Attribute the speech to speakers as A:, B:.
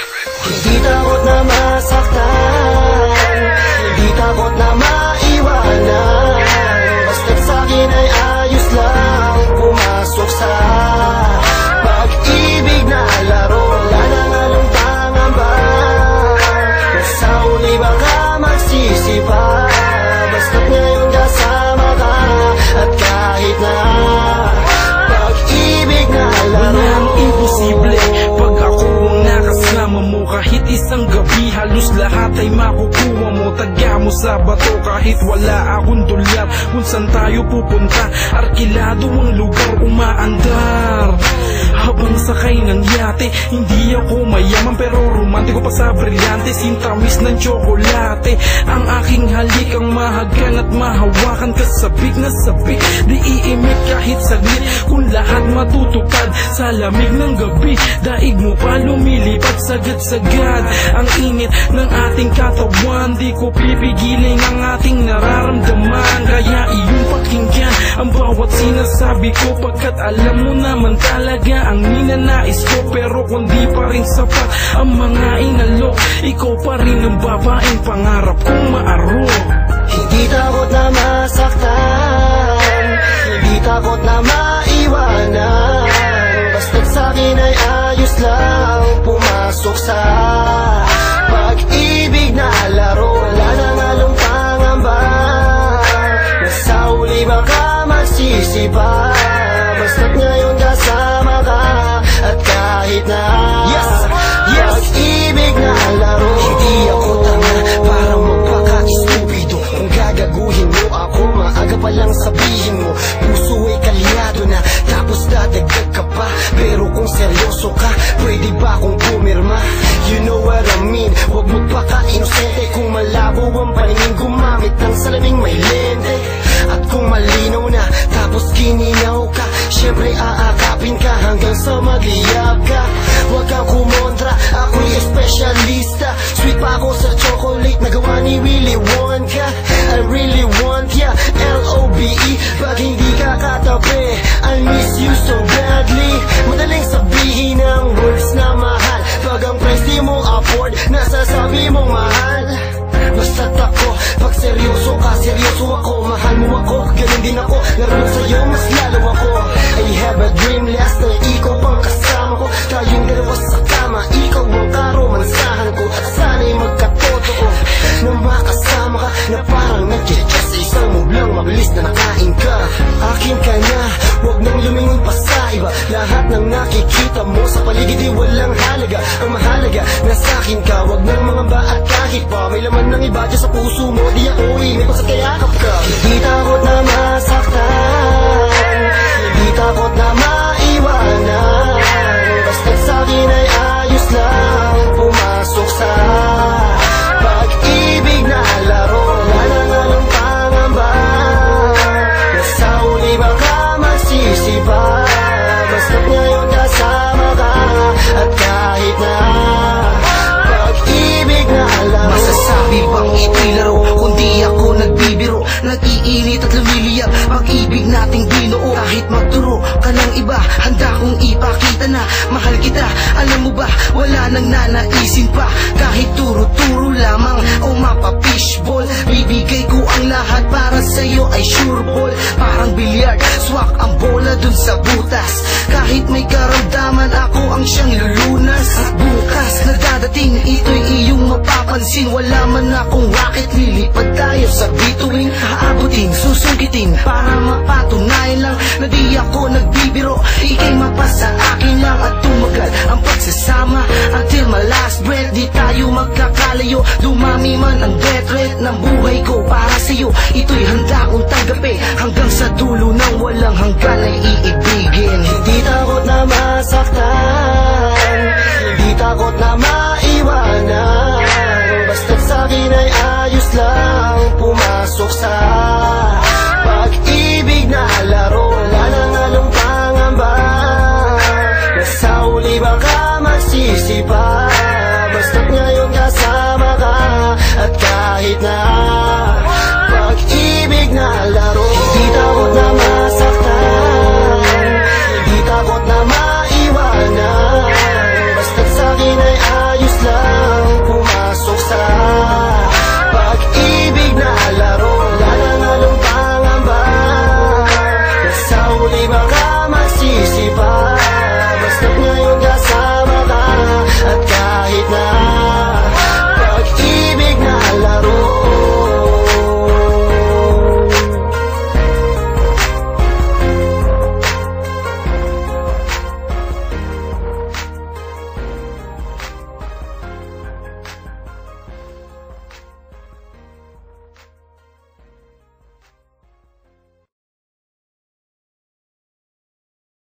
A: Everybody. Gabi halos lahat ay makukuha mo. Taga mo sa bato kahit wala akong dolyar Kung saan tayo pupunta Arkilado ang lugar umaandar. Habang sakay ng yate Hindi ako mayaman pero romantiko pa sa brilyante. Sintamis ng tsokolate. Ang aking halik ang mahagan at mahawakan. Kasabik na sabik Di iimik kahit saglit. Kung lahat matutupad Sa lamig ng gabi Daig mo pa lumilipad sagad-sagad Ang init ng ating katawan Di ko pipigilin ang ating nararamdaman. Kaya iyong pakinggan Ang bawat sinasabi ko Pagkat alam mo naman talaga Ang ninanais ko. Pero kung di pa rin sapat Ang mga inalok Ikaw pa rin ang babaeng pangarap kong maaro.
B: Hindi takot na masaktan Hindi takot na maiwanan. Basta't sa'kin ay ayos lang Pumasok sa baka magsisipa Basta't ngayon kasama ka. At kahit na yes, yes. Pag-ibig na laro Hindi ako tanga para magpaka-estupido Kung gagaguhin mo ako Maaga pa lang sabihin mo. Puso ay kalyado na Tapos dadagdag ka pa. Pero kung seryoso ka Pwede ba akong pumirma? You know what I mean. Huwag magpaka-inosente Kung malabo ang paningin Gumamit ng salaming may lente kung malinaw na. Tapos gininaw ka. Siyempre aakapin ka Hanggang sa magliyab ka. Huwag kang kumontra. Ako'y espesyalista. Sweet pa ako sa chocolate Nagawa ni Willy Wonka. I really want ya. L-O-B-E Pag hindi ka katabi I miss ng nakikita mo sa paligid Di walang halaga. Ang mahalaga Nasa akin ka. Huwag ng mga ba at kahit pa May laman ng iba dyan sa puso mo Di ako pa sa kayakap ka
C: iba. Handa kong ipakita na Mahal kita. Alam mo ba Wala nang nanaisin pa. Kahit turo-turo lamang O mapa-fishball Bibigay ko ang lahat Para sa'yo ay sure ball. Parang bilyard Swak ang bola dun sa butas. Kahit may karamdaman Ako ang siyang lulunas. At bukas na dadating Ito'y mapapansin Wala man akong rocket. Lilipad tayo sa bituin. Aabutin, susungkitin Para mapatunayan lang Na di ako nagbibiro. Ika'y mapasa akin lang At tumagal ang pagsasama. Until my last breath Di tayo magkakalayo. Dumami man ang death rate Ng buhay ko para sa'yo. Ito'y handa kong tanggapin. Hanggang sa dulo ng walang hanggan ay iibigin.
B: Hindi takot na masaktan buksan